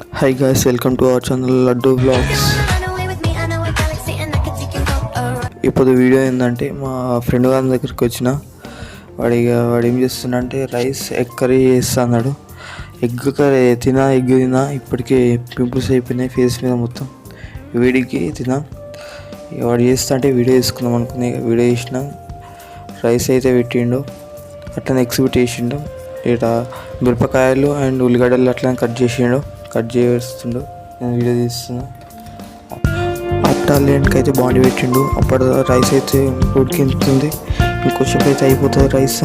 Hi guys welcome to our channel Laddu vlogs ఇప్పుడు video ఏంటంటే మా ఫ్రెండ్ గారి దగ్గరికి వచ్చిన. వాడి వాడు ఏం చేస్తున్నాడంటే రైస్ ఎగ్ కర్రీ చేస్తా అన్నాడు ఎగ్ కర్రీ తినా ఎగ్ తినా ఇప్పటికే పింపుల్స్ అయిపోయినాయి ఫేస్ మీద మొత్తం. వీడికి తినా ఇక వాడు చేస్తా అంటే వీడియో తీసుకుందాం అనుకుని వీడియో చేసిన. రైస్ అయితే పెట్టిండు. అట్లనే ఎగ్స్ పెట్టేసిండు ఇట మిరపకాయలు అండ్ ఉల్లిగడ్డలు అట్లనే కట్ చేసిండు. కట్ చేస్తుండు. నేను వీడియో తీస్తున్నా. అట్టాలేంటికి అయితే బాండి పెట్టిండు. అప్పుడు రైస్ అయితే ఉడికింతుంది. ఇంకొంచెం అయితే అయిపోతుంది రైస్.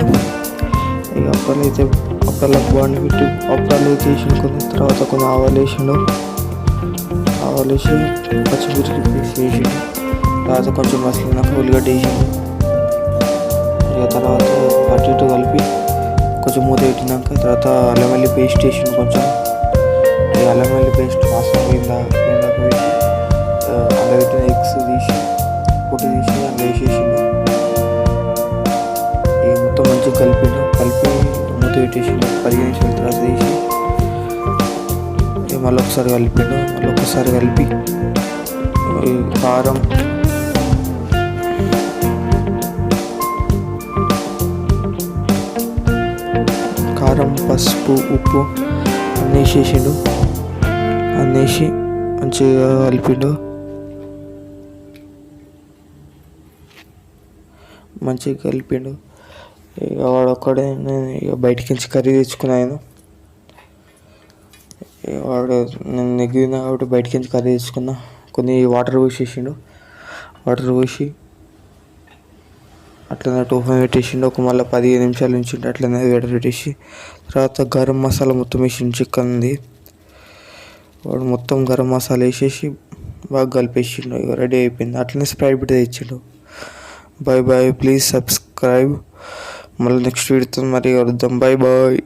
ఇక అప్పట్లో అయితే అప్పట్లో బాండి పెట్టి అప్పాలు అయితే వేసిండు కొన్ని తర్వాత కొన్ని ఆవాలు వేసిండు. ఆవాలు వేసి పచ్చిమిర్చి వేసి వేసిండు. తర్వాత కొంచెం మసాలా ఉల్లిగడ్డ వేసిండు. ఇక తర్వాత అటు ఇటు కలిపి కొంచెం మూత పెట్టినాక తర్వాత అల్లం వెల్లి పేస్ట్ వేసిండు కొంచెం. అల్లం వెల్లి పేస్ట్ వాసన పోయిందా పోయిందా పోయి అలా పెట్టిన ఎగ్స్ తీసి పొట్టు తీసి అందులో వేసేసిండు ఇక మొత్తం మంచిగా కలిపిండు కలిపి మూత పెట్టేసిండు పదిహేను నిమిషాల తర్వాత తీసి మళ్ళీ ఒకసారి కలిపిండు మళ్ళీ ఒకసారి కలిపి కారం. కారం పసుపు ఉప్పు అన్నీ వేసేసిండు. అనేసి మంచిగా కలిపిండు. మంచిగా కలిపిండు. ఇక వాడు ఒక్కడే నేను ఇక బయటికి నుంచి కర్రీ తెచ్చుకున్నాను వాడు నేను నెగ్గిన కాబట్టి బయటికి నుంచి కర్రీ తెచ్చుకున్నా. కొన్ని వాటర్ పోసేసిండు. వాటర్ పోసి అట్లనే టోఫన్ పెట్టేసిండు. ఒక మళ్ళీ పదిహేను నిమిషాలు ఉంచిండు అట్లనే వేడ పెట్టేసి తర్వాత గరం మసాలా మొత్తం వేసిండు. చికెన్ది వాడు మొత్తం గరం మసాలా వేసేసి బాగా కలిపేసిండు. ఇక రెడీ అయిపోయింది. అట్లనే స్ప్రైట్ బిట్ తెచ్చిండు. బాయ్ బాయ్ ప్లీజ్ సబ్స్క్రైబ్ మళ్ళీ నెక్స్ట్ వీడితో మరి కలుద్దాం. Bye bye